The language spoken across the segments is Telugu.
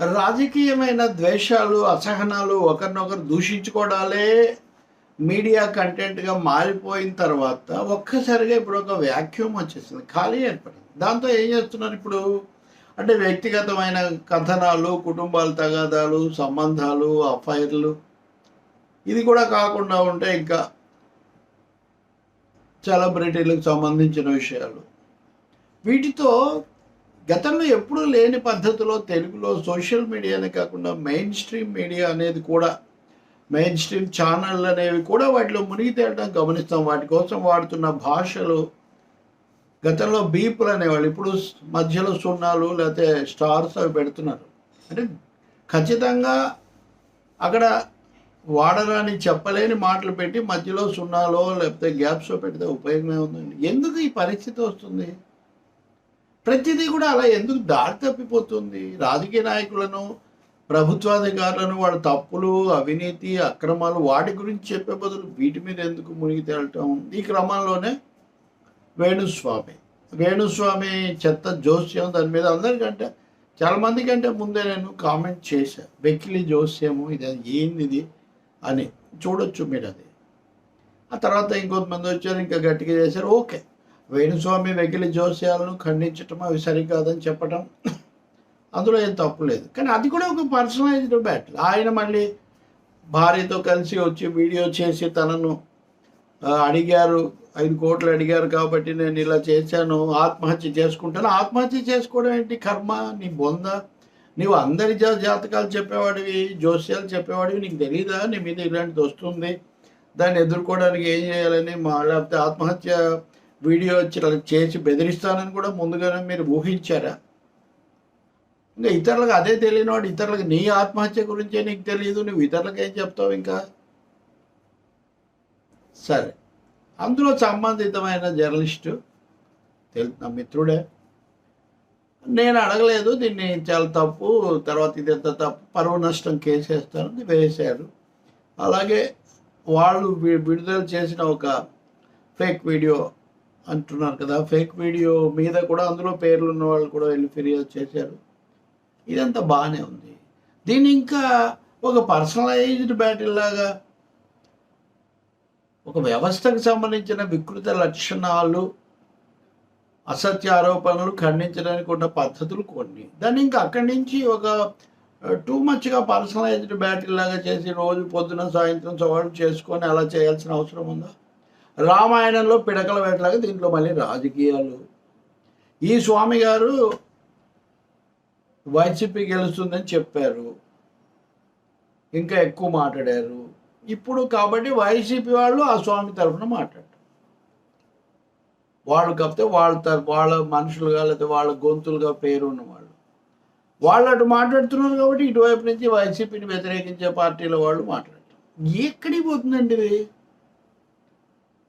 రాజకీయమైన ద్వేషాలు అసహనాలు ఒకరినొకరు దూషించుకోవడాలే మీడియా కంటెంట్గా మారిపోయిన తర్వాత ఒక్కసారిగా ఇప్పుడు ఒక వ్యాక్యూమ్ వచ్చేసింది ఖాళీ ఏర్పడింది. దాంతో ఏం చేస్తున్నారు ఇప్పుడు? అంటే వ్యక్తిగతమైన కథనాలు కుటుంబాల తగాదాలు సంబంధాలు అఫైర్లు ఇది కూడా కాకుండా ఉంటే ఇంకా సెలబ్రిటీలకు సంబంధించిన విషయాలు. వీటితో గతంలో ఎప్పుడూ లేని పద్ధతిలో తెలుగులో సోషల్ మీడియానే కాకుండా మెయిన్ స్ట్రీమ్ మీడియా అనేది కూడా మెయిన్ స్ట్రీమ్ ఛానళ్ళు అనేవి కూడా వాటిలో మునిగి తేలడం గమనిస్తాం. వాటి కోసం వాడుతున్న భాషలు గతంలో బీపులు అనేవాళ్ళు ఇప్పుడు మధ్యలో సున్నాలు లేకపోతే స్టార్స్ అవి పెడుతున్నారు. అంటే ఖచ్చితంగా అక్కడ వాడరాని చెప్పలేని మాటలు పెట్టి మధ్యలో సున్నాలో లేకపోతే గ్యాప్స్ పెడితే ఉపయోగమే ఉందండి. ఎందుకు ఈ పరిస్థితి వస్తుంది? ప్రతిదీ కూడా అలా ఎందుకు దారి తప్పిపోతుంది? రాజకీయ నాయకులను ప్రభుత్వాధికారులను వాళ్ళ తప్పులు అవినీతి అక్రమాలు వాటి గురించి చెప్పే బదులు వీటి మీద ఎందుకు మునిగి తేలటం? ఈ క్రమంలోనే వేణుస్వామి. వేణుస్వామి చెత్త జోస్యం దాని మీద అందరికంటే చాలామంది కంటే ముందే నేను కామెంట్ చేశా. వెకిలి జోస్యము ఇది ఏంది ఇది అని. చూడొచ్చు మీరు అది. ఆ తర్వాత ఇంకొంతమంది వచ్చారు ఇంకా గట్టిగా చేశారు. ఓకే. వేణుస్వామి వెకిలి జోస్యాలను ఖండించటం అవి సరికాదని చెప్పటం అందులో ఏం తప్పు లేదు. కానీ అది కూడా ఒక పర్సనలైజ్డ్ బ్యాటిల్ ఆయన మళ్ళీ భార్యతో కలిసి వచ్చి వీడియో చేసి తనను అడిగారు. ఐదు కోట్లు అడిగారు కాబట్టి నేను ఇలా చేశాను ఆత్మహత్య చేసుకుంటాను. ఆత్మహత్య చేసుకోవడం ఏంటి? కర్మ నీ బొంద. నీవు అందరి జా జాతకాలు చెప్పేవాడివి జోస్యాలు చెప్పేవాడివి నీకు తెలియదా నీ మీద ఇలాంటిది వస్తుంది. దాన్ని ఎదుర్కోవడానికి ఏం చేయాలని మా లేకపోతే ఆత్మహత్య వీడియో చేసి బెదిరిస్తానని కూడా ముందుగానే మీరు ఊహించారా? ఇంకా ఇతరులకు అదే తెలియనివాడు ఇతరులకు నీ ఆత్మహత్య గురించే నీకు తెలియదు నువ్వు ఇతరులకు ఏం చెప్తావు ఇంకా? సరే. అందులో సంబంధితమైన జర్నలిస్టు తెలు నా మిత్రుడే. నేను అడగలేదు దీన్ని చాలా తప్పు తర్వాత ఇది ఎంత తప్పు పరువు నష్టం కేసు వేస్తారని వేశారు. అలాగే వాళ్ళు విడుదల చేసిన ఒక ఫేక్ వీడియో అంటున్నారు కదా. ఫేక్ వీడియో మీద కూడా అందులో పేర్లు ఉన్న వాళ్ళు కూడా వెళ్ళి ఫిర్యాదు చేశారు. ఇదంతా బాగానే ఉంది. దీన్ని ఇంకా ఒక పర్సనలైజ్డ్ బ్యాటిల్ లాగా ఒక వ్యవస్థకు సంబంధించిన వికృత లక్షణాలు అసత్య ఆరోపణలు ఖండించడానికి ఉన్న పద్ధతులు కొన్ని. దాన్ని ఇంకా అక్కడి నుంచి ఒక టూ మచ్గా పర్సనలైజ్డ్ బ్యాటిల్ లాగా చేసి రోజు పొద్దున సాయంత్రం సవాళ్ళు చేసుకొని అలా చేయాల్సిన అవసరం ఉందా? రామాయణంలో పిడకల వేటలాగా దీంట్లో మళ్ళీ రాజకీయాలు. ఈ స్వామి గారు వైసీపీ గెలుస్తుందని చెప్పారు. ఇంకా ఎక్కువ మాట్లాడారు. ఇప్పుడు కాబట్టి వైసీపీ వాళ్ళు ఆ స్వామి తరఫున మాట్లాడారు. వాళ్ళు కాకపోతే వాళ్ళ వాళ్ళ మనుషులుగా లేకపోతే వాళ్ళ గొంతులుగా పేరు ఉన్న వాళ్ళు వాళ్ళు అటు మాట్లాడుతున్నారు కాబట్టి ఇటువైపు నుంచి వైసీపీని వ్యతిరేకించే పార్టీల వాళ్ళు మాట్లాడతారు ఎక్కడికి పోతుందండి ఇది?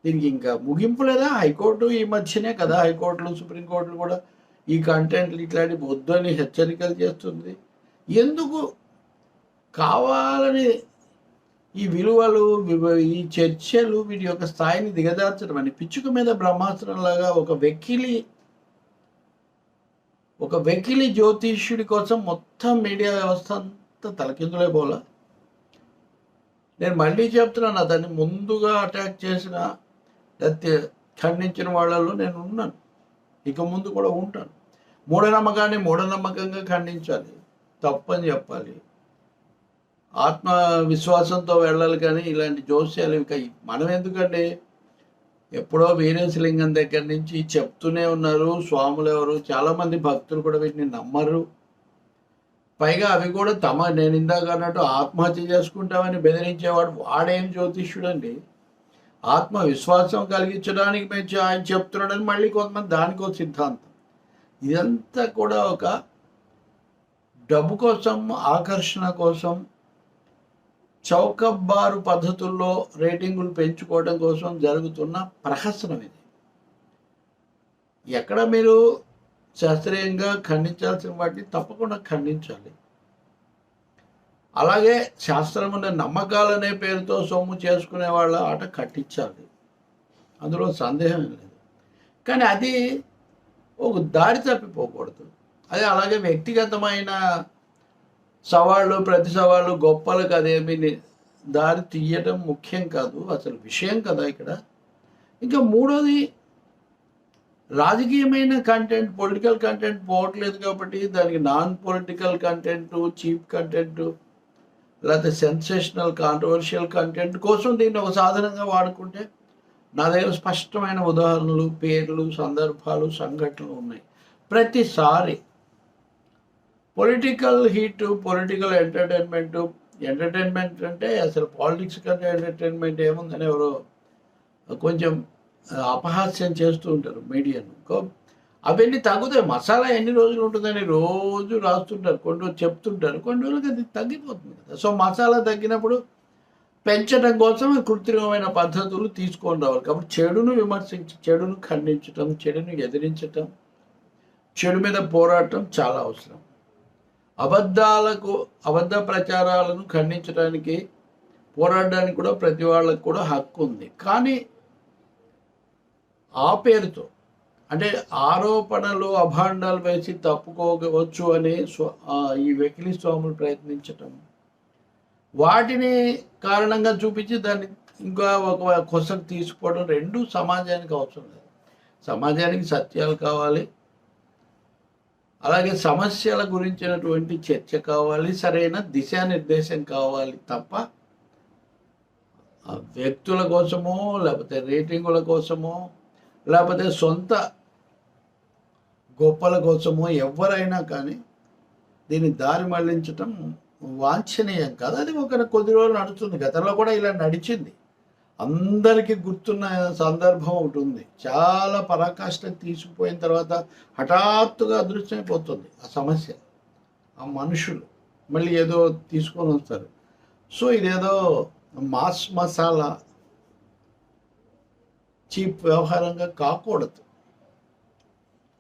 దీనికి ఇంకా ముగింపు లేదా? హైకోర్టు ఈ మధ్యనే కదా హైకోర్టులు సుప్రీంకోర్టులు కూడా ఈ కంటెంట్లు ఇట్లాంటి వద్దని హెచ్చరికలు చేస్తుంది. ఎందుకు కావాలని ఈ విలువలు ఈ చర్చలు వీటి యొక్క స్థాయిని దిగజార్చడం అని పిచ్చుక మీద బ్రహ్మాస్త్రంలాగా ఒక వెకిలి ఒక వెకిలి జ్యోతిష్యుడి కోసం మొత్తం మీడియా వ్యవస్థ అంతా తలకిందులే పోలా నేను మళ్ళీ చెప్తున్నాను అతన్ని ముందుగా అటాక్ చేసిన లేకపోతే ఖండించిన వాళ్ళలో నేను ఉన్నాను. ఇక ముందు కూడా ఉంటాను. మూఢనమ్మకాన్ని మూఢనమ్మకంగా ఖండించాలి. తప్పని చెప్పాలి. ఆత్మవిశ్వాసంతో వెళ్ళాలి కానీ ఇలాంటి జోస్యాలు ఇక మనం ఎందుకండి? ఎప్పుడో వీరేశలింగం దగ్గర నుంచి చెప్తూనే ఉన్నారు. స్వాములు ఎవరు? చాలామంది భక్తులు కూడా వీటిని నమ్మరు. పైగా అవి కూడా తమ నేను ఇందాక అన్నట్టు ఆత్మహత్య చేసుకుంటామని బెదిరించేవాడు వాడేం జ్యోతిష్యుడు ఆత్మవిశ్వాసం కలిగించడానికి మేము ఆయన చెప్తున్నాడని మళ్ళీ కొంతమంది దానికో సిద్ధాంతం. ఇదంతా కూడా ఒక డబ్బు కోసం ఆకర్షణ కోసం చౌకబారు పద్ధతుల్లో రేటింగులు పెంచుకోవడం కోసం జరుగుతున్న ప్రహసనం ఇది. ఎక్కడ మీరు శాస్త్రీయంగా ఖండించాల్సిన వాటిని తప్పకుండా ఖండించాలి. అలాగే శాస్త్రమున్న నమ్మకాలనే పేరుతో సొమ్ము చేసుకునే వాళ్ళ ఆట కట్టించాలి. అందులో సందేహం లేదు. కానీ అది ఒక దారి తప్పిపోకూడదు. అదే అలాగే వ్యక్తిగతమైన సవాళ్ళు ప్రతి సవాళ్ళు గొప్పలకు అదేమి దారి తీయడం ముఖ్యం కాదు. అసలు విషయం కదా ఇక్కడ. ఇంకా మూడోది రాజకీయమైన కంటెంట్ పొలిటికల్ కంటెంట్ పోవట్లేదు కాబట్టి దానికి non political content cheap content లేకపోతే సెన్సేషనల్ కాంట్రవర్షియల్ కంటెంట్ కోసం దీన్ని ఒక సాధనంగా వాడుకుంటే నా దగ్గర స్పష్టమైన ఉదాహరణలు పేర్లు సందర్భాలు సంఘటనలు ఉన్నాయి. ప్రతిసారి political heat political entertainment entertainment అంటే అసలు పాలిటిక్స్ కంటే ఎంటర్టైన్మెంట్ ఏముందని ఎవరో కొంచెం అపహాస్యం చేస్తూ ఉంటారు మీడియాను కో- అవన్నీ తగ్గుతాయి మసాలా ఎన్ని రోజులు ఉంటుందని రోజు రాస్తుంటారు. కొన్ని రోజులు చెప్తుంటారు. కొన్ని రోజులకి అది తగ్గిపోతుంది కదా. సో మసాలా తగ్గినప్పుడు పెంచడం కోసం కృత్రిమమైన పద్ధతులు తీసుకొని రావాలి. కాబట్టి చెడును విమర్శించి చెడును ఖండించటం చెడును ఎదిరించటం చెడు మీద పోరాటం చాలా అవసరం. అబద్ధాలకు అబద్ధ ప్రచారాలను ఖండించడానికి పోరాడడానికి కూడా ప్రతి వాళ్ళకు కూడా హక్కు ఉంది. కానీ ఆ పేరుతో అంటే ఆరోపణలు అభాండాలు వేసి తప్పుకోవచ్చు అని ఈ వెకిలి స్వాములు ప్రయత్నించటం. వాటిని కారణంగా చూపించి దాన్ని ఇంకా ఒక కొసకు తీసుకోవడం రెండు సమాజానికి అవసరం లేదు. సమాజానికి సత్యాలు కావాలి. అలాగే సమస్యల గురించినటువంటి చర్చ కావాలి. సరైన దిశానిర్దేశం కావాలి తప్ప వ్యక్తుల కోసమో లేకపోతే రేటింగుల కోసమో లేకపోతే సొంత గొప్పల కోసమో ఎవరైనా కానీ దీన్ని దారి మళ్ళించటం వాంఛనీయం కాదు. అది ఒక కొద్ది రోజులు నడుస్తుంది. గతంలో కూడా ఇలా నడిచింది. అందరికీ గుర్తున్న సందర్భం ఒకటి ఉంది. చాలా పరాకాష్ఠకు తీసుకుపోయిన తర్వాత హఠాత్తుగా అదృశ్యమైపోతుంది ఆ సమస్య. ఆ మనుషులు మళ్ళీ ఏదో తీసుకొని వస్తారు. సో ఇదేదో మాస్ మసాలా చీప్ వ్యవహారంగా కాకూడదు.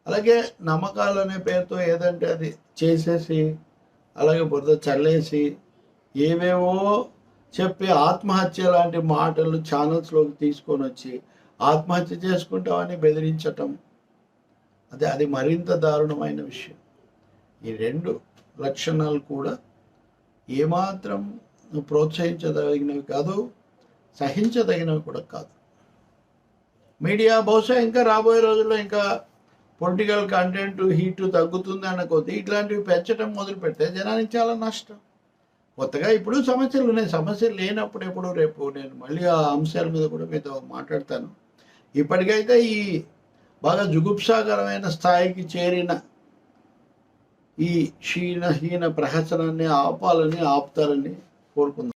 అలాగే నమ్మకాలు అనే పేరుతో ఏదంటే అది చేసేసి అలాగే బురద చల్లేసి ఏవేవో చెప్పి ఆత్మహత్య లాంటి మాటలు ఛానల్స్లోకి తీసుకొని వచ్చి ఆత్మహత్య చేసుకుంటామని బెదిరించటం. అదే అది మరింత దారుణమైన విషయం. ఈ రెండు లక్షణాలు కూడా ఏమాత్రం ప్రోత్సహించదగినవి కాదు సహించదగినవి కూడా కాదు. మీడియా బహుశా ఇంకా రాబోయే రోజుల్లో ఇంకా పొలిటికల్ కంటెంట్ హీట్ తగ్గుతుంది అన్న కొద్దీ ఇట్లాంటివి పెంచడం మొదలు పెడితే జనానికి చాలా నష్టం. కొత్తగా ఇప్పుడు సమస్యలు ఉన్నాయి. సమస్యలు లేనప్పుడు ఎప్పుడు రేపు నేను మళ్ళీ ఆ అంశాల మీద కూడా మీతో మాట్లాడతాను. ఇప్పటికైతే ఈ బాగా జుగుప్సాకరమైన స్థాయికి చేరిన ఈ క్షీణహీన ప్రహసనాన్ని ఆపాలని ఆపుతారని కోరుకుందాం.